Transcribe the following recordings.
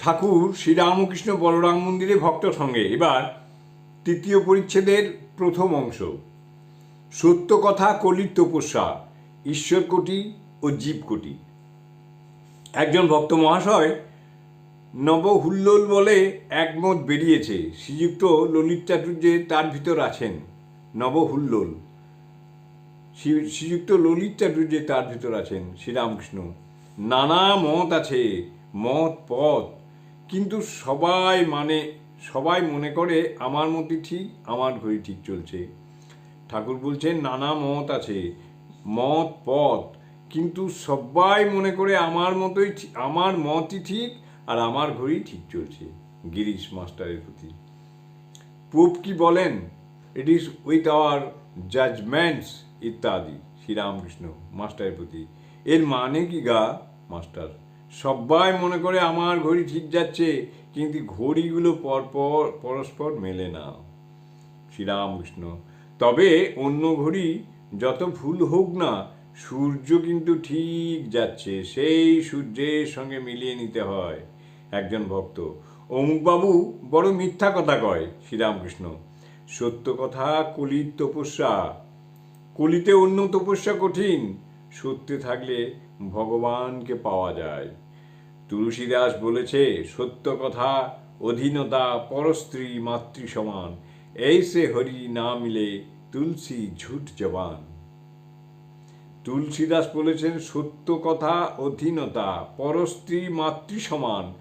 ঠাকুর শ্রীরামকৃষ্ণ বলরাম মন্দিরে ভক্ত সঙ্গে। এবার তৃতীয় পরিচ্ছেদের প্রথম অংশ। সত্য কথা কলির তপস্যা ঈশ্বর কোটি ও জীব কোটি একজন ভক্ত মহাশয় নবহুল্লোল বলে একমত বেরিয়েছে। শ্রীযুক্ত ললিত চাটুর্যে তার ভিতর আছেন নবহুল্লোল। শ্রী- শ্রীযুক্ত ললিত চাটুর্যে তার ভিতর আছেন শ্রীরামকৃষ্ণ। নানা মত আছে, মত পথ। কিন্তু সবাই মানে সবাই মনে করে আমার মতই ঠিক, আমার ঘড়ি ঠিক চলছে। ঠাকুর বলছেন, নানা মত আছে, মত পথ কিন্তু সবাই মনে করে আমার মতোই আমার মতই ঠিক আর আমার ঘড়ি ঠিক চলছে। গিরিশ মাস্টারের প্রতি। পোপ কি বলেন? It is with our judgements ইত্যাদি। শ্রীরামকৃষ্ণ মাস্টারের প্রতি। এর মানে কি গা, মাস্টার? সবাই মনে করে আমার ঘড়ি ঠিক যাচ্ছে, কিন্তু ঘড়িগুলো পরপর, পরস্পর মেলে না। শ্রীরামকৃষ্ণ, তবে অন্য ঘড়ি যত ভুল হোক না, সূর্য কিন্তু ঠিক যাচ্ছে, সেই সূর্যের সঙ্গে মিলিয়ে নিতে হয়। একজন ভক্ত, অমুকবাবু বড় মিথ্যা কথা কয় শ্রীরামকৃষ্ণ, সত্য কথা কলির তপস্যা। কলিতে অন্য তপস্যা কঠিন সত্যে থাকলে ভগবানকে পাওয়া যায়। তুলসীদাস বলেছে, সত্য কথা, অধীনতা, পরস্ত্রী, মাতৃ সমান। এই সে হরি না মিলে তুলসী ঝুট জবান। তুলসীদাস বলেছেন, সত্য কথা, অধীনতা, পরস্ত্রী, মাতৃ সমান।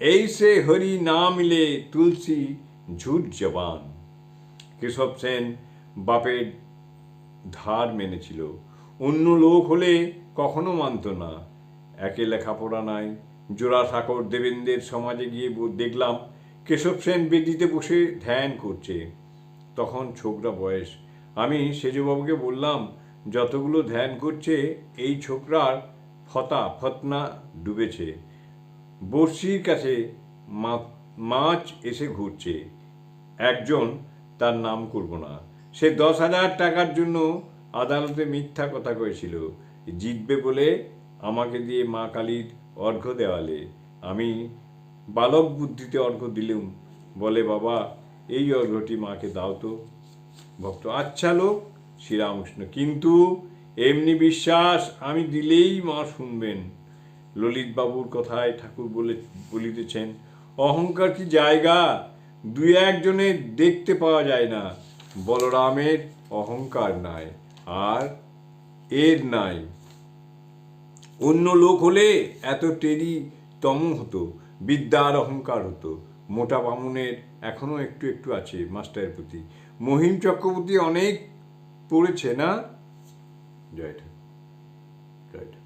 এই সে হরি না মিলে তুলসী ঝুট জবান। কেশব সেন বাপের ধার মেনেছিল। অন্য লোক হলে কখনো মানত না। একে লেখাপড়া নাই। জোড়া জোড়াসাঁকর দেবেন্দ্রের সমাজে গিয়ে দেখলাম, কেশব সেন বেদিতে বসে ধ্যান করছে। তখন ছোকরা বয়স। আমি সেজবাবুকে বললাম, যতগুলো ধ্যান করছে, এই ছোকরার ফতা ফতনা ডুবেছে। বড়শির কাছে মাছ এসে ঘুরছে। একজন তার নাম করব না। সে দশ হাজার টাকার জন্য আদালতে মিথ্যা কথা কয়েছিল জিতবে বলে আমাকে দিয়ে মা কালীর অর্ঘ্য দেওয়ালে। আমি বালক বুদ্ধিতে অর্ঘ্য দিলুম। বলে, বাবা, এই অর্ঘ্যটি মাকে দাও তো। ভক্ত আচ্ছা লোক, শ্রীরামকৃষ্ণ, কিন্তু এমনি বিশ্বাস আমি দিলেই মা শুনবেন। ললিতবাবুর কথায় ঠাকুর বলে, বলিতেছেন, অহংকার কি জায়গা? দুই একজনে দেখতে পাওয়া যায় না। বলরামের অহংকার নাই। আর এর নাই। অন্য লোক হলে এত টেরি তম হতো, বিদ্যার অহংকার হতো। মোটা বামুনের এখনও একটু একটু আছে মাস্টারের প্রতি। মহিম চক্রবর্তী অনেক পড়েছে না? জয় ঠাকুর জয় ঠাকুর।